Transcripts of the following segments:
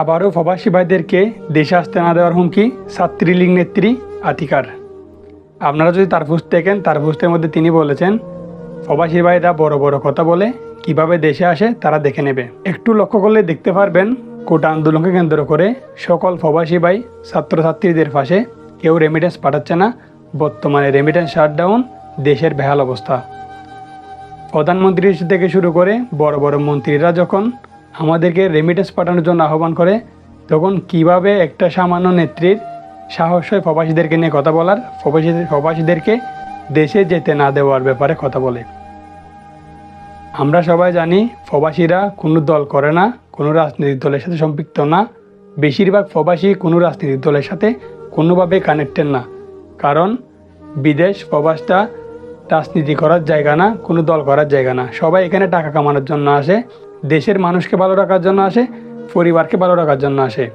আবারও প্রবাসী ভাইদেরকে দেশে আসতে না দেওয়ার হুমকি ছাত্রীলীগ নেত্রী আতিকার আপনারা যদি তার পোস্ট দেখেন, তার পোস্টের মধ্যে তিনি বলেছেন প্রবাসী ভাইরা বড় বড় কথা বলে কীভাবে দেশে আসে তারা দেখে নেবে। একটু লক্ষ্য করলে দেখতে পারবেন, কোটা আন্দোলনকে কেন্দ্র করে সকল প্রবাসী ভাই ছাত্রছাত্রীদের পাশে কেউ রেমিটেন্স পাঠাচ্ছে না। বর্তমানে রেমিটেন্স শাটডাউন দেশের বেহাল অবস্থা। প্রধানমন্ত্রী থেকে শুরু করে বড় বড় মন্ত্রীরা যখন আমাদেরকে রেমিটেন্স পাঠানোর জন্য আহ্বান করে, তখন কীভাবে একটা সামান্য নেত্রীর সাহস হয় প্রবাসীদেরকে নিয়ে কথা বলার, প্রবাসী প্রবাসীদেরকে দেশে যেতে না দেওয়ার ব্যাপারে কথা বলে। আমরা সবাই জানি প্রবাসীরা কোনো দল করে না, কোনো রাজনৈতিক দলের সাথে সম্পৃক্ত না। বেশিরভাগ প্রবাসী কোনো রাজনৈতিক দলের সাথে কোনোভাবে কানেক্টেড না। কারণ বিদেশ প্রবাসটা রাজনীতি করার জায়গা না, কোনো দল করার জায়গা না। সবাই এখানে টাকা কামানোর জন্য আসে দেশের মানুষকে ভালো রাখার জন্য আসে, পরিবারকে ভালো রাখার জন্য আসে।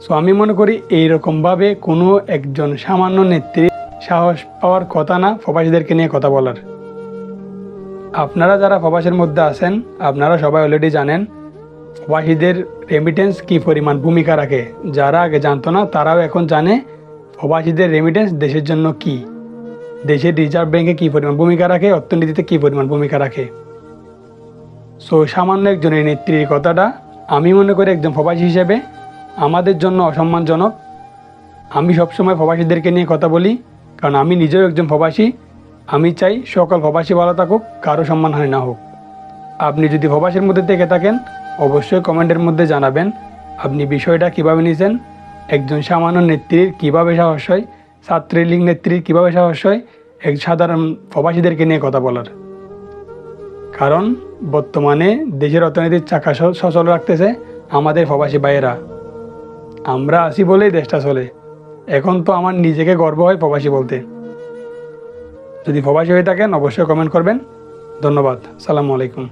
সো আমি মনে করি এইরকমভাবে কোনো একজন সামান্য নেত্রী সাহস পাওয়ার কথা না প্রবাসীদেরকে নিয়ে কথা বলার। আপনারা যারা প্রবাসের মধ্যে আছেন, আপনারা সবাই অলরেডি জানেন, প্রবাসীদের রেমিটেন্স কী পরিমাণ ভূমিকা রাখে। যারা আগে জানতো না, তারাও এখন জানে প্রবাসীদের রেমিটেন্স দেশের জন্য কি। দেশের রিজার্ভ ব্যাংকে কী পরিমাণ ভূমিকা রাখে, অর্থনীতিতে কী পরিমাণ ভূমিকা রাখে। সো সামান্য একজনের নেত্রীর কথাটা আমি মনে করি একজন প্রবাসী হিসেবে আমাদের জন্য অসম্মানজনক। আমি সবসময় প্রবাসীদেরকে নিয়ে কথা বলি, কারণ আমি নিজেও একজন প্রবাসী। আমি চাই সকল প্রবাসী ভালো থাকুক, কারও সম্মানহানি না হোক। আপনি যদি প্রবাসের মধ্যে থেকে থাকেন, অবশ্যই কমেন্টের মধ্যে জানাবেন, আপনি বিষয়টা কীভাবে নিয়েছেন, একজন সামান্য নেত্রীর কীভাবে সাহস হয়, ছাত্রলীগ নেত্রীর কীভাবে সাহস হয়, এক সাধারণ প্রবাসীদেরকে নিয়ে কথা বলার। কারণ বর্তমানে দেশের অর্থনীতির চাকা সচল রাখতেছে আমাদের প্রবাসী ভাইয়েরা। আমরা আসি বলেই দেশটা চলে। এখন তো আমার নিজেকে গর্ব হয় প্রবাসী বলতে। যদি প্রবাসী হয়ে থাকেন, অবশ্যই কমেন্ট করবেন। ধন্যবাদ। সালামু আলাইকুম।